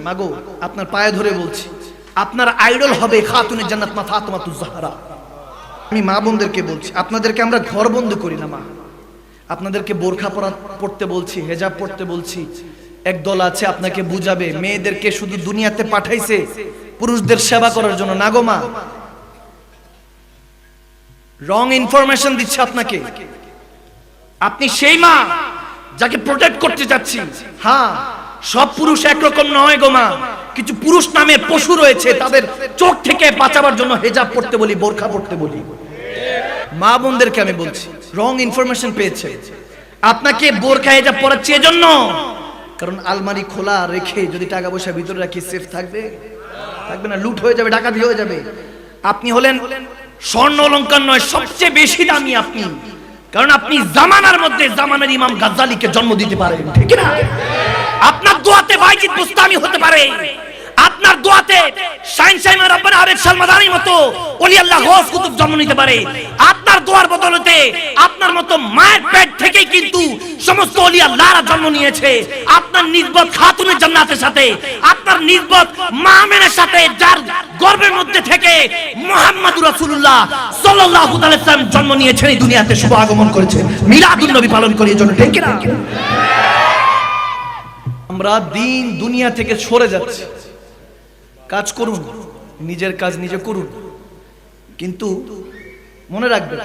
মাগো, আপনার পায়ে ধরে বলছি, আপনার আইডল হবে খাতুনের জান্নাত মা ফাতেমাতুজ জাহরা। আমি মা বোনদেরকে বলছি, আপনাদেরকে আমরা ঘর বন্ধ করি না মা। আপনাদেরকে বোরখা পরা পড়তে বলছি, হেজাব পড়তে বলছি, এক দল আছে আপনাকে বুঝাবে, মেয়েদেরকে শুধু দুনিয়াতে পাঠাইছে, পুরুষদের সেবা করার জন্য। না গো মা। রং ইনফরমেশন দিচ্ছে আপনাকে। আপনি সেই মা যাকে প্রোটেক্ট করতে যাচ্ছি। হ্যাঁ। সব পুরুষ একরকম নয় গো মা। কিছু পুরুষ নামে পশু রয়েছে, তাদের চোখ থেকে বাঁচাবার জন্য হেজাব পড়তে বলি, বোরখা পড়তে বলি। মা বোনদেরকে আমি বলছি রং ইনফরমেশন পেয়েছে। আপনাকে বোরখা, হেজাব পড়াচ্ছে এজন্য। কারণ আলমারি খোলা রেখে যদি টাকা পয়সা ভিতরে রাখি সেফ থাকবে। থাকবে না, লুট হয়ে যাবে, ডাকাতি হয়ে যাবে। আপনি হলেন স্বর্ণ অলংকার নয়, সবচেয়ে বেশি দামি আপনি। কারণ আপনি জামানার মধ্যে জামানের ইমাম গাজ্জালিকে জন্ম দিতে পারেন, ঠিক না? আপনার দোয়াতে বাইজিদ বুস্তামি হতে পারে। আপনার দোয়াতে শাইন শাইমা রব্বানা আরেফ সালমাদানির মতো ওলি আল্লাহ গৌস কুতুব জন্ম নিতে পারে। আপনার দোয়ার বদলতে আপনার মতো মায়ের পেট থেকেই কিন্তু সমস্ত ওলি আল্লাহরা জন্ম নিয়েছে। আপনার নিসবত খাতুনের জান্নাতের সাথে, আপনার নিসবত মা আমেনার সাথে, যার গর্ভের মধ্যে থেকে মুহাম্মাদুর রাসূলুল্লাহ সাল্লাল্লাহু আলাইহি সাল্লাম জন্ম নিয়েছেন, এই দুনিয়াতে শুভ আগমন করেছে। মিলাদুন নবী পালন করি এর জন্য ঠিক না আমরা দিন দুনিয়া থেকে সরে যাচ্ছি। কাজ করুন নিজের কাজ নিজে করুন। কিন্তু মনে রাখবেন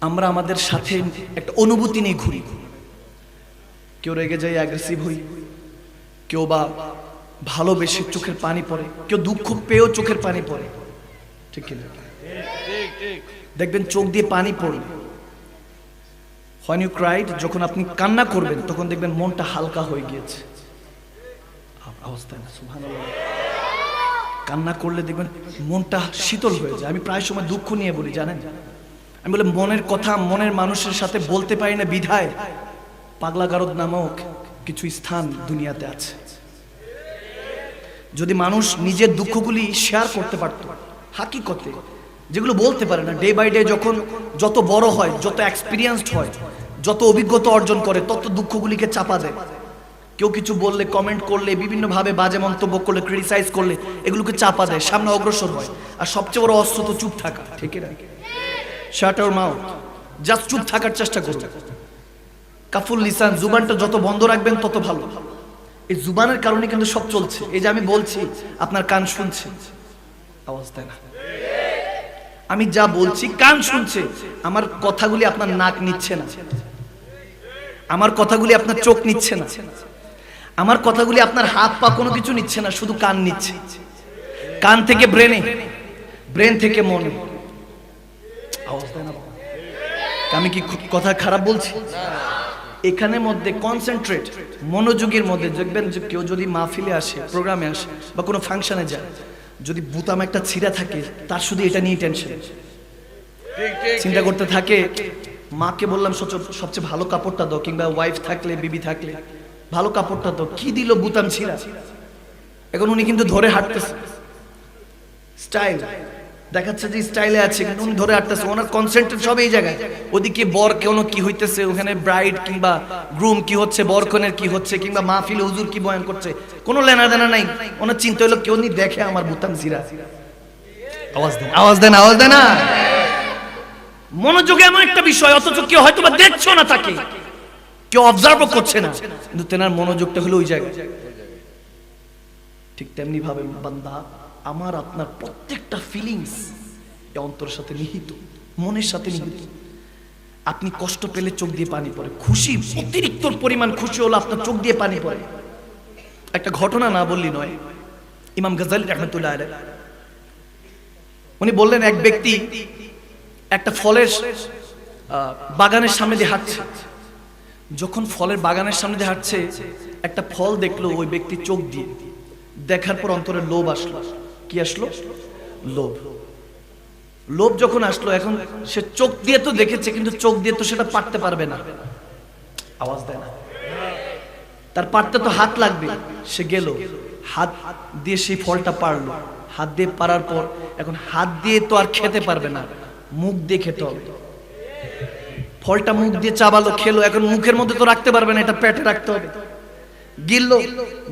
আমরা আমাদের সাথে একটা অনুভূতি নিয়ে ঘুরি। কেউ রেগে যাই অ্যাগ্রেসিভ হই। কেউ বা ভালোবেসে চোখের পানি পড়ে। কেউ দুঃখ পেয়েও চোখের পানি পড়ে। ঠিক কিনা? দেখবেন চোখ দিয়ে পানি পড়বে। হোয়েন ইউ ক্রাইড যখন আপনি কান্না করবেন, তখন দেখবেন মনটা হালকা হয়ে গিয়েছে। কান্না করলে দেখবেন মনটা শীতল হয়ে যায়। আমি প্রায় সময় দুঃখ নিয়ে বলি, জানেন? আমি বলে মনের কথা মনের মানুষের সাথে বলতে পারি না বিধায়। পাগলা গারদ নামক কিছু স্থান দুনিয়াতে আছে। যদি মানুষ নিজের দুঃখগুলি শেয়ার করতে পারত, হাকিকতে যেগুলো বলতে পারে না ডে বাই ডে যখন যত বড় হয়, যত এক্সপিরিয়েন্সড হয়, যত অভিজ্ঞতা অর্জন করে, তত দুঃখগুলিকে চাপা দেয়। কেউ কিছু বললে কমেন্ট করলে, বিভিন্নভাবে বাজে মন্তব্য করলে ক্রিটিসাইজ করলে, এগুলোকে চাপা দেয়, সামনে অগ্রসর হয়। আর সবচেয়ে বড় অস্ত্র তো চুপ থাকা, ঠিক না? মাউথ জাস্ট চুপ থাকার চেষ্টা করুন। কাফুল লিসান, জুবানটা যত বন্ধ রাখবেন, তত ভালো। এই জুবানের কারণে কিন্তু সব চলছে। এই যে আমি বলছি, আপনার কান শুনছে। আওয়াজ দেয় না আমি যা বলছি, কান শুনছে, আমার কথাগুলি আপনার নাক নিচ্ছে না। আমার কথাগুলি আপনার চোখ নিচ্ছে না। আমার কথাগুলি আপনার হাত পা কোনো কিছু নিচ্ছে না, শুধু কান নিচ্ছে। কান থেকে ব্রেনে, ব্রেন থেকে মনে? আমি কি কথা খারাপ বলছি? এখানের মধ্যে কনসেন্ট্রেট মনোযোগের মধ্যে, দেখবেন যে কেউ যদি মাহফিলে আসে, প্রোগ্রামে আসে, বা কোনো ফাংশনে যায় যদি বুতাম একটা ছিঁড়া থাকে, তার শুধু এটা নিয়ে টেনশন চিন্তা করতে থাকে, মাকে বললাম সবচেয়ে ভালো কাপড়টা দাও, কিংবা ওয়াইফ থাকলে বিবি থাকলে, ভালো কাপড়টা দাও, কি দিল বুতাম ছিঁড়া? এখন উনি কিন্তু ধরে হাঁটতেছে। স্টাইল দেখাচ্ছে যে স্টাইলে আছে কিন্তু উনি ধরে হাঁটতেছে ওনার কনসেন্ট্রেট সব এই জায়গায়। ওদিকে বর কেন কি হইতেছে ওখানে ব্রাইড কিংবা গ্রুম কি হচ্ছে বর কনের কি হচ্ছে কিংবা মাহফিল হুজুর কি বয়ান করছে কোনো লেনা দেনা নাই। ওনার চিন্তা হলো কেউ নি দেখে আমার বুতাম ছিঁড়া আওয়াজ দেন। আওয়াজ দেন আওয়াজ দেন না। মনোযোগে এমন একটা বিষয় অথচ কেউ হয়তো বা দেখছ না তাকে। কেউ অবজার্ভও করছে না। কিন্তু তেনার মনোযোগটা হলো ওই জায়গায়। ঠিক তেমনি ভাবে বান্দা আমার আপনার প্রত্যেকটা ফিলিংস এ অন্তরের সাথে নিহিত, মনের সাথে নিহিত। আপনি কষ্ট পেলে চোখ দিয়ে পানি পড়ে, খুশি, অতিরিক্ত পরিমাণ খুশি হলো আপনার চোখ দিয়ে পানি পড়ে। একটা ঘটনা না বললি নয়, ইমাম গাজালি রহমতুল্লাহ উনি বললেন, এক ব্যক্তি একটা ফলের বাগানের সামনে দিয়ে হাঁটছে। যখন ফলের বাগানের সামনে দিয়ে হাঁটছে, একটা ফল দেখল ওই ব্যক্তি চোখ দিয়ে। দেখার পর অন্তরে লোভ আসলো। কি আসলো? লোভ। লোভ যখন আসলো, এখন সে চোখ দিয়ে তো দেখেছে, কিন্তু চোখ দিয়ে তো সেটা পারতে পারবে না। আওয়াজ দেয় না। তার পারতে তো হাত লাগবে, সে গেল। হাত দিয়ে সেই ফলটা পারল। হাত দিয়ে পারার পর এখন হাত দিয়ে তো আর খেতে পারবে না, মুখ দিয়ে খেতে হবে। ফলটা মুখ দিয়ে চাবালো, খেলো, এখন মুখের মধ্যে তো রাখতে পারবে না, এটা পেটে রাখতে হবে। গিলল।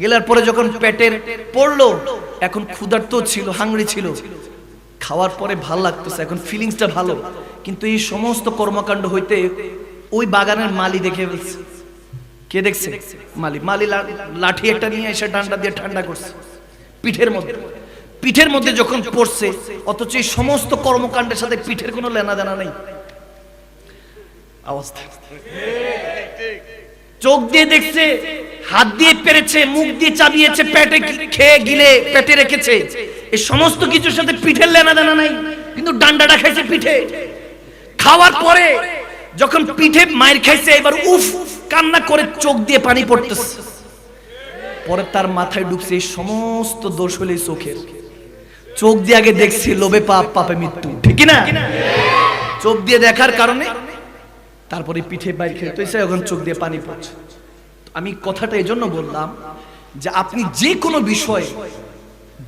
গেলার পরে যখন পেটের পড়ল, এখন ক্ষুধার্ত ছিল, হাংরি ছিল। খাওয়ার পরে ভালো লাগতেছে, এখন ফিলিংসটা ভালো। কিন্তু এই সমস্ত কর্মকাণ্ড হইতে ওই বাগানের মালি দেখে ফেলছে। কে দেখছে? মালি। মালি লাঠি একটা নিয়ে এসে ডান্ডা দিয়ে ঠান্ডা করছে। পিঠের মধ্যে। পিঠের মধ্যে যখন পড়ছে, অথচ এই সমস্ত কর্মকাণ্ডের সাথে পিঠের কোনো লেনা দেনা নেই অবস্থা চোখ দিয়ে দেখছে হাত দিয়ে পেরেছে, মুখ দিয়ে চাবিয়েছে, পেটে খেয়ে গিলে, পেটে রেখেছে। এই সমস্ত কিছুর সাথে পিঠের লেনা দেনা নাই, কিন্তু ডান্ডাটা খাইছে পিঠে। খাওয়ার পরে যখন পিঠে মায়ের খাইছে, এবার উফ, কান্না করে চোখ দিয়ে পানি পড়তেছে। পরে তার মাথায় ঢুকছে এই সমস্ত দোষ হলে এই চোখের। চোখ দিয়ে আগে দেখছি, লোভে পাপ, পাপে মৃত্যু। ঠিক না চোখ দিয়ে দেখার কারণে তারপরে পিঠে বাইর খেতে হয়েছে এখন চোখ দিয়ে পানি পড়ছে। তো আমি কথাটা এই জন্য বললাম যে আপনি যে কোনো বিষয়ে,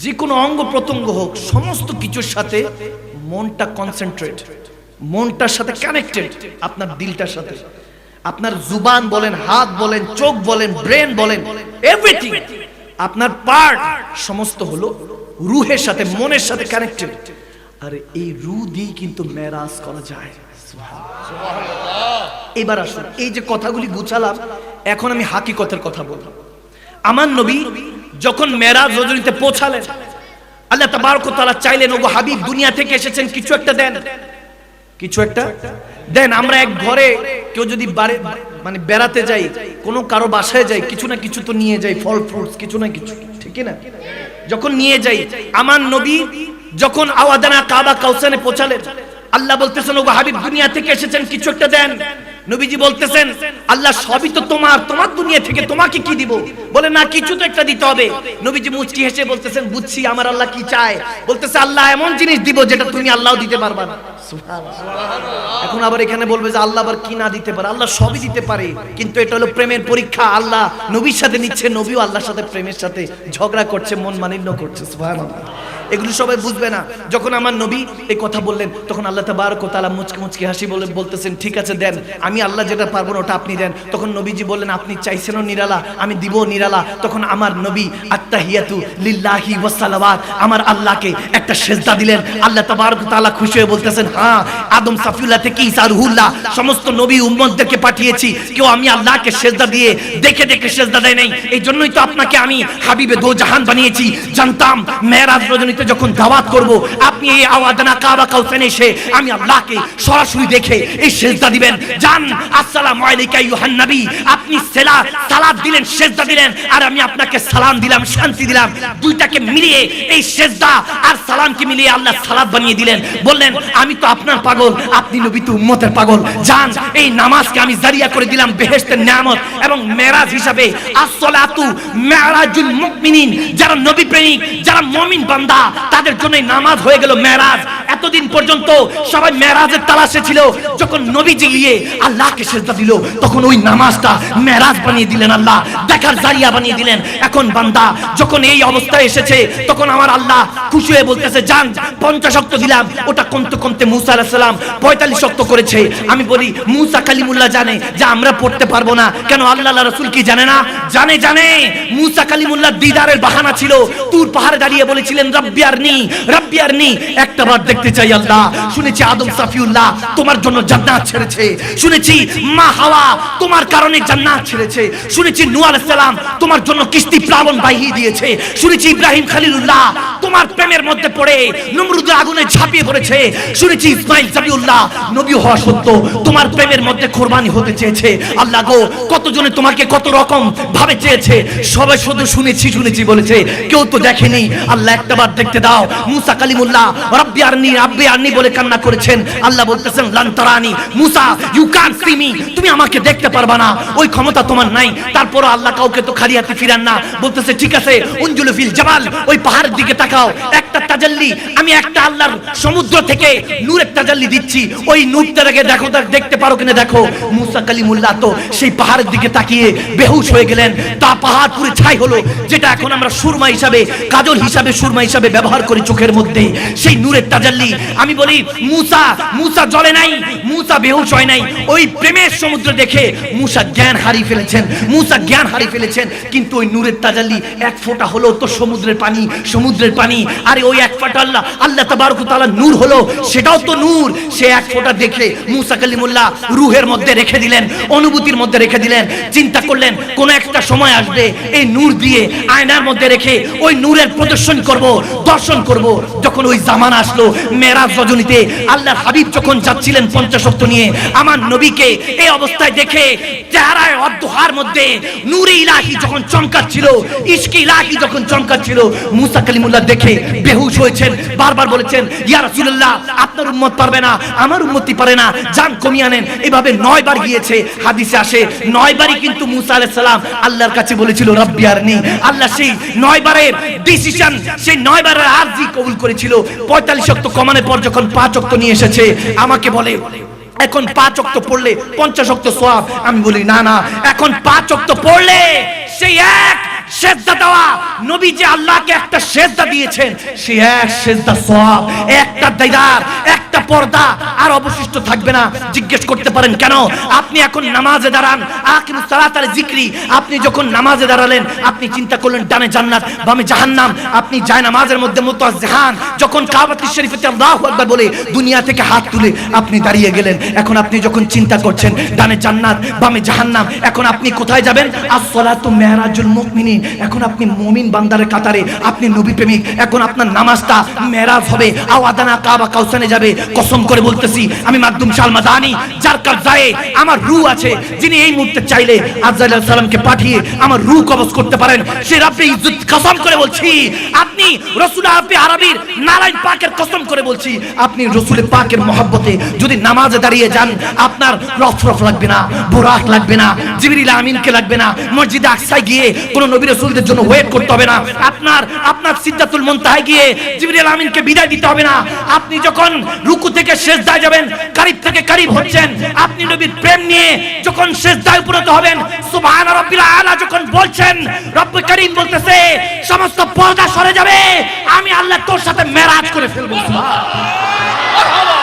যে কোনো অঙ্গ প্রত্যঙ্গ হোক, সমস্ত কিছুর সাথে মনটা কনসেন্ট্রেট মনটার সাথে কানেক্টেড আপনার দিলটার সাথে। আপনার জুবান বলেন, হাত বলেন, চোখ বলেন, ব্রেন বলেন এভরিথিং আপনার পার্ট সমস্ত হলো রুহের সাথে, মনের সাথে কানেক্টেড আর এই রু দিয়ে কিন্তু মেরাজ করা যায়। এবার আসুন, এই যে কথাগুলি গুছালাম এখন আমি হাকিকতের কথা বললাম আমার নবী যখন মেরাজ রজনীতে পৌঁছালেন, আল্লাহ তাবারক তাআলা চাইলেন, ওগো হাবিব, দুনিয়া থেকে এসেছেন, কিছু একটা দেন। কিছু একটা দেন। আমরা এক ঘরে কেউ যদি মানে বেড়াতে যাই, কোনো কারও বাসায় যাই, কিছু না কিছু তো নিয়ে যাই, ফল, ফ্রুটস, কিছু না কিছু, ঠিক না? যখন নিয়ে যাই, আমার নবী যখন আওয়াদানা কাবা কাউসানে পৌঁছালেন, আল্লাহ বলতেছেন, ওগো হাবিব, দুনিয়া থেকে এসেছেন, কিছু একটা দেন। নবীজি বলতেছেন, আল্লাহ সবই তো তোমার তোমার দুনিয়া থেকে তোমাকে কি দিব? বলে, না, কিছু তো একটা দিতে হবে। নবীজি মুচকি হেসে বলতেছেন, বুঝছি, আমার আল্লাহ কি চায়? বলতেছে, আল্লাহ এমন জিনিস দিব যেটা তুমি আল্লাহ দিতে পারবা না। এখন আবার এখানে বলবে যে, আল্লাহ আবার কি না দিতে পারে? আল্লাহ সবই দিতে পারে, কিন্তু এটা হলো প্রেমের পরীক্ষা। আল্লাহ নবীর সাথে নিচ্ছে, নবীও আল্লাহর সাথে প্রেমের সাথে ঝগড়া করছে, মন মানিন্য করছে। সুবহানাল্লাহ। এগুলো সবাই বুঝবে না। যখন আমার নবী এই কথা বললেন, তখন আল্লাহ তাবারক তাআলা মুচকি মুচকি হাসি বলে বলতেছেন, ঠিক আছে, দেন, আমি আল্লাহ যেটা পারব না ওটা আপনি দেন। তখন নবীজি বললেন, আপনি চাইছেনও নিরালা, আমি দিব নিরালা। তখন আমার নবী, আত্তাহিয়াতু লিল্লাহি ওয়াসসালাওয়াত আমার আল্লাহকে একটা সেজদা দিলেন। আল্লাহ তাবারক তাআলা খুশি হয়ে বলতেছেন হ্যাঁ আদম সাফিউল্লাহ থেকে ঈসা রুহুল্লাহ সমস্ত নবী উম্মতদেরকে পাঠিয়েছি। কেউ আমি আল্লাহকে সেজদা দিয়ে দেখে দেখে সেজদা দেয় নাই। এই জন্যই তো আপনাকে আমি হাবিবে দো জাহান বানিয়েছি। জানতাম মেরাজ রজনীতে যখন দাওয়াত করব, আপনি এই আওয়াদানা কাবা কাউসানে এসে আমি আল্লাহকে সরাসরি দেখে এই সেজদা দিবেন। জান, আসসালামু আলাইকা ইউহান নবী। আপনি সেলা, সালাত দিলেন, সেজদা দিলেন, আর আমি আপনাকে সালাম দিলাম, শান্তি দিলাম। দুইটাকে মিলিয়ে এই সেজদা আর সালামকে মিলিয়ে আল্লাহ সালাত বানিয়ে দিলেন। বললেন, আমি তো আপনার পাগল, আপনি নবী তো উম্মতের পাগল। জান, এই নামাজকে আমি জারিয়া করে দিলাম বেহেশতের নিয়ামত এবং মেরাজ হিসাবে। আসসালাতু মেরাজুল মুমিনিন, যারা নবী প্রেমিক যারা মুমিন বান্দা তাদের জন্য নামাজ হয়ে গেল মেরাজ। এতদিন পর্যন্ত সবাই মেরাজের তালাশে ছিল। যখন নবীজি গিয়ে আল্লাহকে সেজদা দিল, তখন ওই নামাজটা মেরাজ বানিয়ে দিলেন আল্লাহ, দেখার জারিয়া বানিয়ে দিলেন। এখন বান্দা যখন এই অবস্থায় এসেছে, তখন আমার আল্লাহ খুশি হয়ে বলতেছে যান পঞ্চাশ শক্ত দিলাম। ওটা কমতে কমতে মুসা আলাইহিস সালাম পঁয়তাল্লিশ শক্ত করেছে। আমি বলি, মুসা কালিমুল্লাহ জানে যে আমরা পড়তে পারব না। কেন আল্লাহ রসুল কি জানে না? জানে জানে। মুসা কালিমুল্লাহ দিদারের বাহানা ছিল। তুর পাহাড়ে দাঁড়িয়ে বলেছিলেন রব্বিয়ার নি রব্বিয়ার নি একটা বার দেখতে চাই আল্লাহ। শুনেছি আদম সাফিউল্লাহ তোমার জন্য জান্নাত ছেড়েছে। শুনেছি মা হাওয়া তোমার কারণে জান্নাত ছেড়েছে। শুনেছি নূহ আলাইহিস সালাম তোমার জন্য কিস্তি প্লাবন বাহিয়ে দিয়েছে। শুনেছি ইব্রাহিম খলিলুল্লাহ তোমার প্রেমের মধ্যে পড়ে নমরুদের আগুনে ঝাঁপিয়ে পড়েছে। শুনেছি ইসমাইল জাবিউল্লাহ নবী হওয়া সত্য তোমার প্রেমের মধ্যে কোরবানি হতে চেয়েছে। আল্লাহ গো, কতজনে তোমাকে কত রকম ভাবে চেয়েছে? সবাই শুধু শুনেছি শুনেছি বলেছে। কেউ তো দেখেনি। আল্লাহ একটাবার দেখতে দাও। মুসা কালিমুল্লাহ, রব্বি আরনি, রাব্বি আরনি বলে কান্না করেছেন। আল্লাহ বলতেছেন লান্তারানি মুসা ইউ কান সি মি তুমি আমাকে দেখতে পারবা না। ওই ক্ষমতা তোমার নাই। তারপর আল্লাহ কাউকে তো খালি হাতে ফিরান না। বলতেছে, ঠিক আছে, উনজুল ফিল জাবাল। ওই পাহাড়ের দিকে তাকাও। back একটা তাজাল্লি। আমি একটা আল্লাহর সমুদ্র থেকে নূরের তাজাল্লি দিচ্ছি। ওই নূরটাকে দেখো, তার দেখতে পারো কিনা দেখো। মুসা কালিমুল্লাহ তো সেই পাহাড়ের দিকে তাকিয়ে বেহুশ হয়ে গেলেন। তা পাহাড় পুরো ছাই হলো, যেটা এখন আমরা সুরমা হিসাবে, কাজল হিসাবে সুরমা হিসাবে ব্যবহার করি চোখের মধ্যে। সেই নূরের তাজাল্লি। আমি বলি, মুসা মুসা জলে নাই, মুসা বেহুশ হয় নাই। ওই প্রেমের সমুদ্র দেখে মুসা জ্ঞান হারিয়ে ফেলেছেন। মুসা জ্ঞান হারিয়ে ফেলেছেন, কিন্তু ওই নূরের তাজাল্লি এক ফোঁটা হলো তো সমুদ্রের পানি সমুদ্রের পানি। আরে ওই এক ফোঁটা আল্লাহ। আল্লাহ তাবারক তাআলা নূর হলো। সেটাও তো নূর। সে এক ফোঁটা দেখে মুসা কালিমুল্লাহ রুহের মধ্যে রেখে দিলেন, অনুভূতির মধ্যে রেখে দিলেন, চিন্তা করলেন, কোন একটা সময় আসবে এই নূর দিয়ে আয়নার মধ্যে রেখে ওই নূরের প্রদর্শন করব, দর্শন করব। যখন ওই জামান আসলো মেরাজ রজনীতে, আল্লাহর হাবিব যখন যাচ্ছিলেন পঞ্চাশক্ত নিয়ে, আমার নবীকে এই অবস্থায় দেখে চেহারায় অর্ধহার মধ্যে নূরে ইলাহি যখন চমকাচ্ছিল, ইশকে ইলাহি যখন চমকাচ্ছিল, মুসা কালিমুল্লাহ দেখে বেহুশ হয়েছেন, বারবার বলেছেন, ইয়া রাসূলুল্লাহ, আপনার উম্মত পারবে না, আমার উম্মতি পারে না জান কমিয়ে আনেন। এভাবে নয় বার গিয়েছে, হাদিসে আসে, নয় বারই কিন্তু মুসা আলাইহিস সালাম আল্লাহর কাছে বলেছিল, রব্বি আরনি। আল্লাহ সেই নয় বারের ডিসিশন সেই নয় বারের আরজি কবুল করেছিল। পঁয়তাল্লিশ অক্ত কমানোর পর যখন পাঁচ অক্ত নিয়ে এসেছে, আমাকে বলে, এখন পাঁচ অক্ত পড়লে পঞ্চাশ অক্ত সোয়াব আমি বলি, না না, এখন পাঁচ অক্ত পড়লে সেই এক সেজদা দেওয়া। নবী যে আল্লাহকে একটা সেজদা দিয়েছেন। সেই এক সেজদা একটা দিদার, একটা পর্দা, আর অবশিষ্ট থাকবে না। জিজ্ঞেস করতে পারেন, কেন? আপনি এখন নামাজে দাঁড়ান জিকরি। আপনি যখন নামাজে দাঁড়ালেন, আপনি চিন্তা করলেন, ডানে জান্নাত, বামে জাহান্নাম। আপনি যায় নামাজের মধ্যে মুতাজ্জিহান, যখন আল্লাহু আকবার বলে, দুনিয়া থেকে হাত তুলে আপনি দাঁড়িয়ে গেলেন। এখন আপনি যখন চিন্তা করছেন, ডানে জান্নাত, বামে জাহান্নাম, এখন আপনি কোথায় যাবেন? আসসালাতু মেরাজুল মুমিনিন। এখন আপনি মুমিন বান্দারের কাতারে, আপনি নবী প্রেমিক। এখন আপনার নামাজটা মেরাজ হবে। আওয়াদানা কাবা কাউসানে যাবে। কসম করে বলতেছি, আমি মাকদুম সালমা দানি যার কাজ যায় আমার রু আছে, যিনি এই মুহূর্তে চাইলে আফজাল সালামকে পাঠিয়ে আমার রু কবজ করতে পারেন। সে রাব্বে ইজ্জত কসম করে বলছি, আপনি রসুল আরবি আরবির নারায়ণ পাকের কসম করে বলছি, আপনি রসুল পাকের মহব্বতে যদি নামাজে দাঁড়িয়ে যান, আপনার রফরফ লাগবে না বোরাক লাগবে না, জিবরিল আমিনকে লাগবে না, মসজিদে আকসায় গিয়ে কোন নবী রসুলদের জন্য ওয়েট করতে হবে না। আপনার আপনার সিদ্ধাতুল মুনতাহায় গিয়ে জিবরিল আমিনকে বিদায় দিতে হবে না। আপনি যখন রুকু থেকে শেষদায় যাবেন কারিব থেকে কারিব হচ্ছেন, আপনি নবীর প্রেম নিয়ে যখন শেষদায় উপনীত হবেন, সুবহান রাব্বিল আলা যখন বলছেন রব্বুল করিম বলতেছে, সমস্ত পর্দা সরে যাবে, আমি আল্লাহ তোর সাথে মেরাজ করে ফেলব। में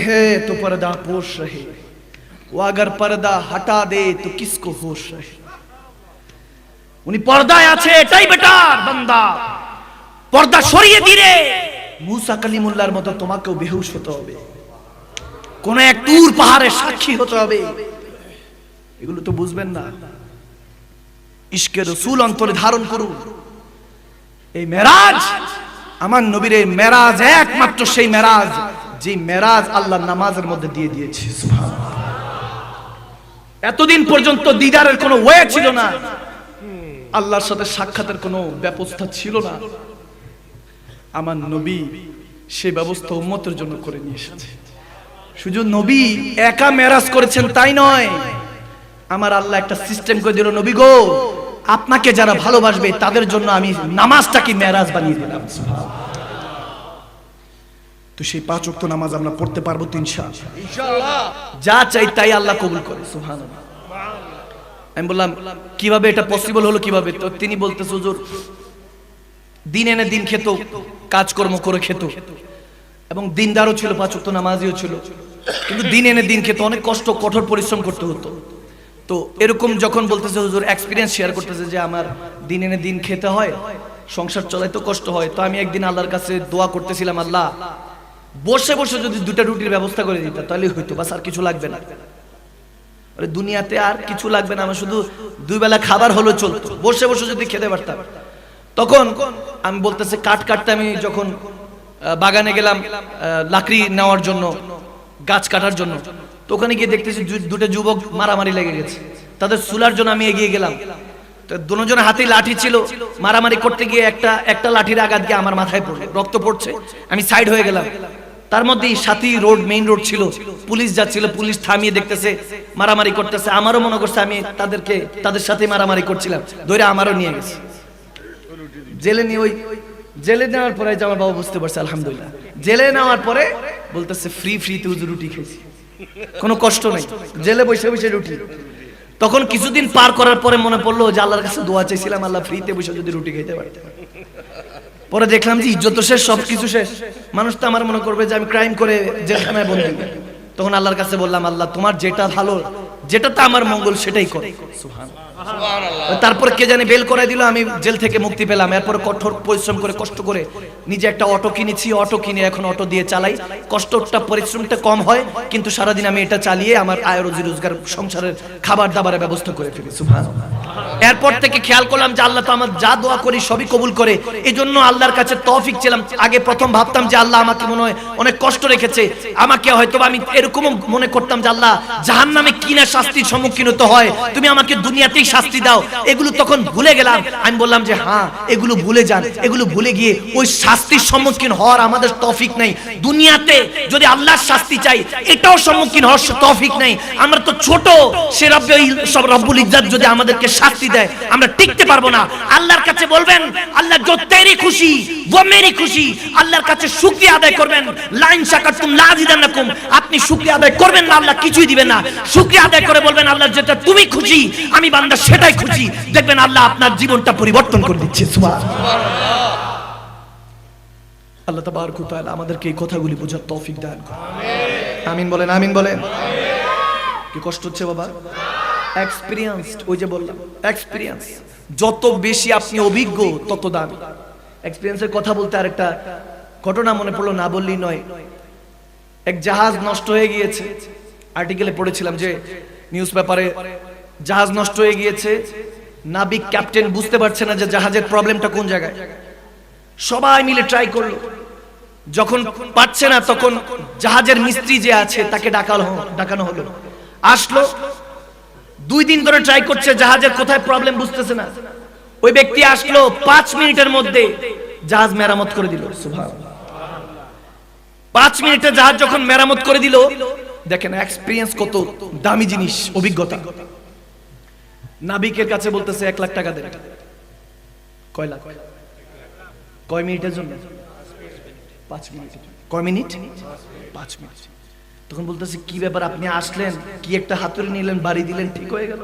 है तो पर्दा पोश रहे वो अगर पर्दा हटा दे तो किसको होश रहे উনি পর্দায় আছে এটাই বেটার বান্দা পর্দা সরিয়ে দিলে মুসা কালিমুল্লাহর মতো তোমাকেও বেহুশ হতে হবে কোন এক দূর পাহাড়ের সাক্ষী হতে হবে এগুলো তো বুঝবেন না ইশকে রসুল অন্তরে ধারণ করুন এই মেরাজ আমার নবীর এই মেরাজ একমাত্র সেই মেরাজ যে মেরাজ আল্লাহ নামাজের মধ্যে দিয়ে দিয়েছে এতদিন পর্যন্ত দিদারের কোনো ওয়ে ছিল না। আল্লাহর সাথে সাক্ষাতের কোনো ব্যবস্থা ছিল না। আমার নবী সে ব্যবস্থা উম্মতের জন্য করে নিয়ে এসেছে। শুধু নবী একা মেরাজ করেছেন তাই নয়, আমার আল্লাহ একটা সিস্টেম করে দিল, নবী গো, আপনাকে যারা ভালোবাসবে তাদের জন্য আমি নামাজটাকে মেরাজ বানিয়ে দিলাম তো সেই পাঁচ ওয়াক্ত নামাজ আমরা পড়তে পারব তো ইনশাআল্লাহ। যা চাই তাই আল্লাহ কবুল করে সুবহানাল্লাহ। আমি বললাম কীভাবে এটা পসিবল হলো কীভাবে? তো তিনি বলতেছে হুজুর দিন এনে দিন খেত কাজকর্ম করে খেত। এবং দিনদারও ছিল পাঁচ ওয়াক্ত নামাজিও ছিল। কিন্তু দিন এনে দিন খেত অনেক কষ্ট কঠোর পরিশ্রম করতে হতো। তো এরকম যখন বলতেছে হুজুর এক্সপিরিয়েন্স শেয়ার করতেছে যে আমার দিন এনে দিন খেতে হয় সংসার চলাইতে কষ্ট হয়। তো আমি একদিন আল্লাহর কাছে দোয়া করতেছিলাম আল্লাহ বসে বসে যদি দুটা রুটির ব্যবস্থা করে দিত, তাহলে হইতো বাস আর কিছু লাগবে না। দুনিয়াতে আর কিছু লাগবে না আমার শুধু দুই বেলা খাবার হলো চলতো। বসে বসে যদি খেতে পারতাম। তখন আমি বলতেছে কাট কাটতে আমি যখন বাগানে গেলাম লাকড়ি নেওয়ার জন্য, গাছ কাটার জন্য, তো ওখানে গিয়ে দেখতেছি দুটো যুবক মারামারি লেগে গেছে। তাদের সুলার জন্য আমি এগিয়ে গেলাম। তো দুজনের হাতে লাঠি ছিল। মারামারি করতে গিয়ে একটা একটা লাঠির আঘাত গিয়ে আমার মাথায় পড়ল, রক্ত পড়ছে। আমি সাইড হয়ে গেলাম। তার মধ্যেই সাথী রোড মেইন রোড ছিল। পুলিশ যাচ্ছিল, পুলিশ থামিয়ে দেখতেছে, মারামারি করতেছে। আমারও মনে করছে আমি তাদেরকে, তাদের সাথে মারামারি করছিলাম। ধরে আমারও নিয়ে গেছে। জেলে নিয়ে ওই, জেলে নেওয়ার পরে যে আমার বাবা বুঝতে পারছে, আলহামদুলিল্লাহ। জেলে নেওয়ার পরে বলতেছে ফ্রি ফ্রিতে উজু রুটি খেয়েছি কোনো কষ্ট নেই। জেলে বসে বসে রুটি। তখন কিছুদিন পার করার পরে মনে পড়ল যে আল্লাহর কাছে দোয়া চাইছিলাম, আল্লাহ ফ্রিতে বসে যদি রুটি খেতে পারতাম। পরে দেখলাম যে ইজ্জত তো শেষ, সবকিছু শেষ। মানুষ তো আমার মনে করবে যে আমি ক্রাইম করে জেলখানায় বন্দি। তখন আল্লাহর কাছে বললাম, আল্লাহ, তোমার যেটা ভালো, যেটাতে আমার মঙ্গল সেটাই করো। তারপর কে জানি বেল করে দিল, আমি জেল থেকে মুক্তি পেলাম। এরপর কঠোর পরিশ্রম করে, কষ্ট করে নিজে একটা অটো কিনেছি, অটো কিনে এখন অটো দিয়ে চালাই। কষ্টটা, পরিশ্রমটা কম হয়, কিন্তু সারাদিন আমি এটা চালিয়ে আমার আয় রোজি রোজগার, সংসারের খাবার দাবারের ব্যবস্থা করে ফেলি, সুবহানাল্লাহ। এরপর থেকে খেয়াল করলাম যে আল্লাহ তো আমার যা দোয়া করি সবই কবুল করে। এই জন্য আল্লাহর কাছে তৌফিক ছিলাম আগে প্রথম ভাবতাম যে আল্লাহ আমাকে মনে হয় অনেক কষ্ট রেখেছে। আমাকে হয়তো আমি এরকম মনে করতাম যে আল্লাহ জাহান নামে কিনা শাস্তির সম্মুখীন হতে হয়। তুমি আমাকে দুনিয়াতেই শাস্তি দাও। এগুলো তখন ভুলে গেলাম। আমি বললাম যে হ্যাঁ এগুলো ভুলে যান। এগুলো ভুলে গিয়ে ওই শাস্তির সম্মুখীন হওয়ার আমাদের তফিক নাই। দুনিয়াতে যদি আল্লাহর শাস্তি চাই, এটাও সম্মুখীন হওয়ার তফিক নাই। আমরা তো ছোট। সে সব রব্বুল ইজ্জাত যদি আমাদেরকে শাস্তি দেয়, আমরা টিকতে পারব না। আল্লাহর কাছে বলবেন, আল্লাহ যো তেরি খুশি, ও মেরি খুশি, আল্লাহর কাছে শুকরিয়া আদায় করবেন। লাইন শাকার তুম লাজিদান নাকুম আপনি শুকরিয়া আদায় করবেন না, আল্লাহ কিছুই দিবেন না। শুকরিয়া আদায় করে বলবেন, আল্লাহ যেটা তুমি খুশি, আমি বান্দা সেটাই খুশি দেখবেন আল্লাহ আপনার জীবনটা পরিবর্তন করে দিচ্ছে আল্লাহ তাবারক ওয়া তাআলা আমাদেরকে এই কথাগুলি বোঝার তৌফিক দান করুন। আমিন। বলেন আমিন বলেন। কি কষ্ট হচ্ছে বাবা? এক্সপিরিয়েন্সড ওই যে বললাম এক্সপিরিয়েন্স যত বেশি আপনি অভিজ্ঞ তত দামি। এক্সপিরিয়েন্সের কথা বলতে আরেকটা ঘটনা মনে পড়ল না বললেই নয়। এক জাহাজ নষ্ট হয়ে গিয়েছে। আর্টিকেলে পড়েছিলাম যে নিউজ পেপারে জাহাজ নষ্ট হয়ে গিয়েছে। নাবিক ক্যাপ্টেন বুঝতে পারছে না যে জাহাজের প্রবলেমটা কোন জায়গায়। সবাই মিলে ট্রাই করল। যখন পারছে না, তখন জাহাজের মিস্ত্রি যে আছে, তাকে ডাকালো ডাকানো হলো। আসলো। দুই দিন ধরে ট্রাই করছে জাহাজের কোথায় প্রবলেম বুঝতেছে না। ওই ব্যক্তি আসলো পাঁচ মিনিটের মধ্যে জাহাজ মেরামত করে দিল। পাঁচ মিনিটে জাহাজ যখন মেরামত করে দিল, দেখেন এক্সপিরিয়েন্স কত দামি জিনিস, অভিজ্ঞতা। নাবিকের কাছে বলতেছে, এক লাখ টাকা দেন কয় লাখ? কয় মিনিটের জন্য? পাঁচ মিনিট। কয় মিনিট? পাঁচ মিনিট। তখন বলতেছে, কি ব্যাপার, আপনি আসলেন? কি একটা হাতুড়ি নিলেন, বাড়ি দিলেন, ঠিক হয়ে গেল?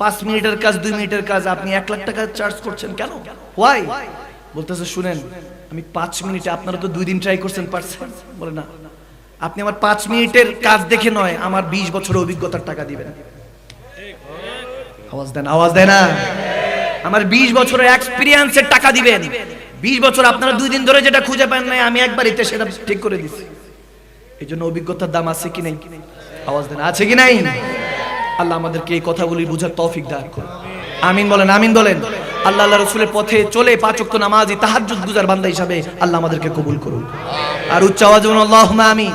পাঁচ মিনিটের কাজ, দুই মিনিটের কাজ, আপনি এক লাখ টাকা চার্জ করছেন কেন? ওয়াই বলতেছে, শুনেন, আমি পাঁচ মিনিটে, আপনারা তো দুই দিন ট্রাই করছেন, পারছেন? বলে, না। আপনি আমার পাঁচ মিনিটের কাজ দেখে নয়, আমার বিশ বছরের অভিজ্ঞতার টাকা দিবেন। আওয়াজ দেন, আওয়াজ দেয় না? আমার বিশ বছরের এক্সপিরিয়েন্সের টাকা দিবেন। বিশ বছর আপনারা দুই দিন ধরে যেটা খুঁজে পান নাই, আমি একবার এতে সেটা ঠিক করে দিচ্ছি এই জন্য অভিজ্ঞতার দাম আছে কি নাই? আওয়াজ দেন, আছে কি নাই? আল্লাহ আমাদেরকে এই কথাগুলি বুঝার তৌফিক দান করুন। আমিন বলেন আমিন বলেন। আল্লাহ আল্লাহ রসুলের পথে চলে পাঁচ ওয়াক্ত নামাজি তাহাজ্জুদ গুজার বান্দা হিসাবে আল্লাহ আমাদেরকে কবুল করুন আর উচ্চ আওয়াজ বলুন, আল্লাহুম্মা আমিন।